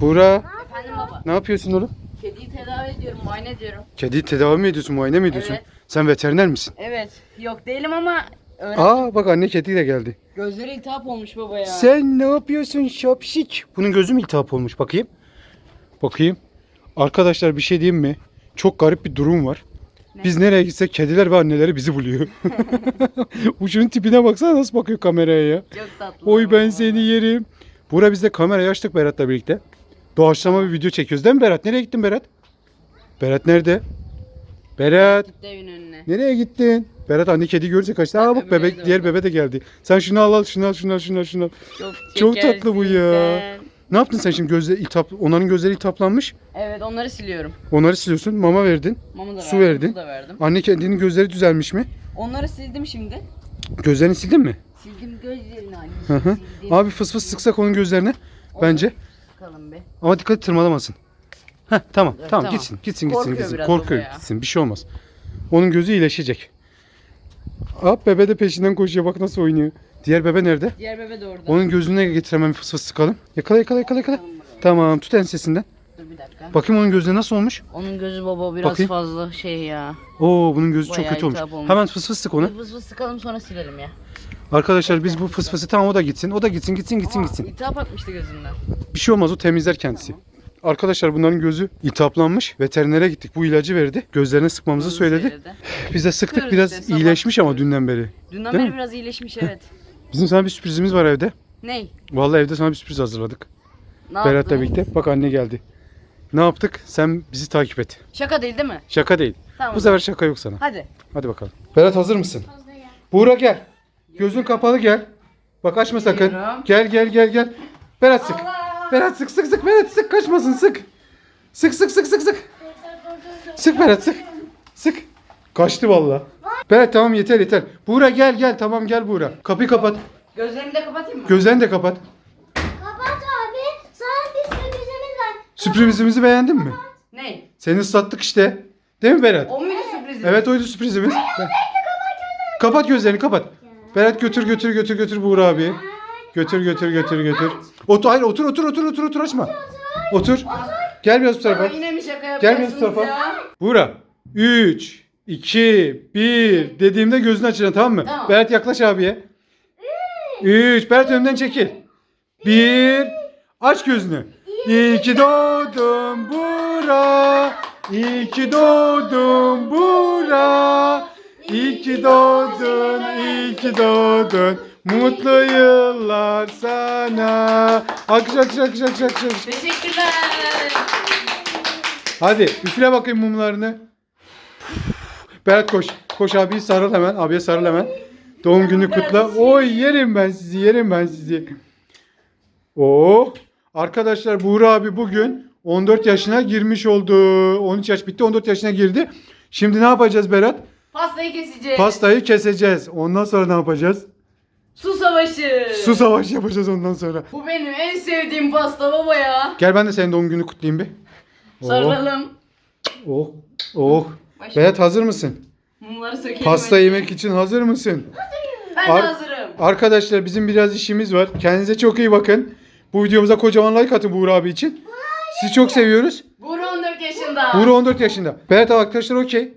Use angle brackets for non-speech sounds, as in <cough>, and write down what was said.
Buğra Efendim baba. ne yapıyorsun oğlum? Kediyi tedavi ediyorum, muayene ediyorum. Kediyi tedavi mi ediyorsun, muayene mi ediyorsun? Evet. Sen veteriner misin? Evet. Yok değilim ama öğren. Aa bak anne kedi de geldi. Gözleri iltihap olmuş baba ya. Sen ne yapıyorsun şapşik? Bunun gözü mü iltihap olmuş bakayım. Bakayım. Arkadaşlar bir şey diyeyim mi? Çok garip bir durum var. Ne? Biz nereye gitsek kediler ve anneleri bizi buluyor. <laughs> <laughs> Bu şunun tipine baksana nasıl bakıyor kameraya ya. Çok tatlı. Oy ben seni yerim. Bura biz de kamerayı açtık Berat'la birlikte. Doğaçlama bir video çekiyoruz değil mi Berat? Nereye gittin Berat? Berat nerede? Berat Gitti evin önüne. nereye gittin? Berat anne kedi görünce kaçtı. Aa bak bebek diğer bebe de geldi. Sen şunu al al şunu al şunu al şunu al şunu al. Çok, Çok şekersin tatlı bu ya. sen. Ne yaptın sen şimdi gözleri iltihap, onların gözleri iltihaplanmış. Evet onları siliyorum. Onları siliyorsun. Mama verdin. Mama da Su verdim. verdin. Su da verdim. Anne kendinin gözleri düzelmiş mi? Onları sildim şimdi. Gözlerini sildin mi? Sildim gözlerini. Hı hı. Sildim. Abi fıs fıs sıksak onun gözlerine bence. Bakalım bir. Ama dikkat et tırmalamasın. Heh tamam tamam, tamam. gitsin gitsin gitsin Korkuyor gitsin. biraz Korkuyor baba ya. gitsin bir şey olmaz. Onun gözü iyileşecek. Hop bebe de peşinden koşuyor bak nasıl oynuyor. Diğer bebe nerede? Diğer bebe de orada. Onun gözüne getiremem fıs fıs sıkalım. Yakala yakala yakala yakala. Tamam tut ensesinden. Dur bir dakika. Bakayım onun gözüne nasıl olmuş. Onun gözü baba biraz Bakayım. fazla şey ya. Oo bunun gözü çok Bayağı kötü olmuş. olmuş. Hemen fıs fıs sık onu. Vız vız sıkalım sonra silelim ya. Arkadaşlar biz bu fıs fısı tamam o da gitsin. O da gitsin gitsin gitsin Ama gitsin. iltihap atmıştı gözünden. Bir şey olmaz o temizler kendisi. Arkadaşlar bunların gözü iltihaplanmış. Veterinere gittik. Bu ilacı verdi. Gözlerine sıkmamızı söyledi. Biz de sıktık Sıkıyoruz biraz işte, sabah iyileşmiş ama sıkıyoruz. dünden beri. Dünden Değil beri mi? biraz iyileşmiş evet. Bizim sana bir sürprizimiz var evde. Ney? Vallahi evde sana bir sürpriz hazırladık. Ne Berat'la yaptın? birlikte. Bak anne geldi. Ne yaptık? Sen bizi takip et. Şaka değil değil mi? Şaka değil. Tamam. Bu sefer şaka yok sana. Hadi. Hadi bakalım. Berat hazır mısın? Buğra gel. Gözün kapalı gel. Bak açma sakın. Gel gel gel gel. Berat sık. Berat sık sık sık. Berat sık kaçmasın sık. Sık sık sık sık sık. Sık Berat sık. Sık. Kaçtı valla. Berat tamam yeter yeter. Buğra gel gel tamam gel Buğra. Kapıyı kapat. Gözlerimi de kapatayım mı? Gözlerini de kapat. Kapat abi. Sana bir sürprizimiz var. Sürprizimizi beğendin mi? Ney? Seni ıslattık işte. Değil mi Berat? O muydu sürprizim? Evet oydu sürprizimiz. Kapat gözlerini kapat. Berat götür götür götür götür Buğra abi. Götür götür götür götür. Otur hayır otur otur otur otur otur açma. Otur. Gel biraz bu tarafa. Baba yine mi şaka Gel biraz bu yapıyorsunuz tarafa. ya? Buğra. 3 2 1 dediğimde gözünü açacaksın tamam mı? Tamam. Berat yaklaş abiye. 3 Berat önümden çekil. 1 Aç gözünü. İyi ki doğdun Buğra. İyi ki doğdun Buğra. Ki doğdun, iyi ki doğdun. Mutlu yıllar sana. Alkış alkış alkış alkış. alkış. Teşekkürler. Hadi üfle bakayım mumlarını. Berat koş. Koş abi sarıl hemen. Abiye sarıl hemen. Doğum günü kutla. Oy yerim ben sizi yerim ben sizi. Oo. Arkadaşlar Buğra abi bugün 14 yaşına girmiş oldu. 13 yaş bitti 14 yaşına girdi. Şimdi ne yapacağız Berat? Pastayı keseceğiz. Pastayı keseceğiz. Ondan sonra ne yapacağız? Su savaşı. Su savaşı yapacağız ondan sonra. Bu benim en sevdiğim pasta baba ya. Gel ben de senin doğum günü kutlayayım bir. Oh, Sarılalım. oh, oh. Başla. Berat hazır mısın? Mumları sökelim. Pasta önce. yemek için hazır mısın? Ben Ar- de hazırım. Arkadaşlar bizim biraz işimiz var. Kendinize çok iyi bakın. Bu videomuza kocaman like atın Buğra abi için. Sizi çok seviyoruz. Buğra 14 yaşında. Buğra 14 yaşında. Berat arkadaşlar okey. Okey.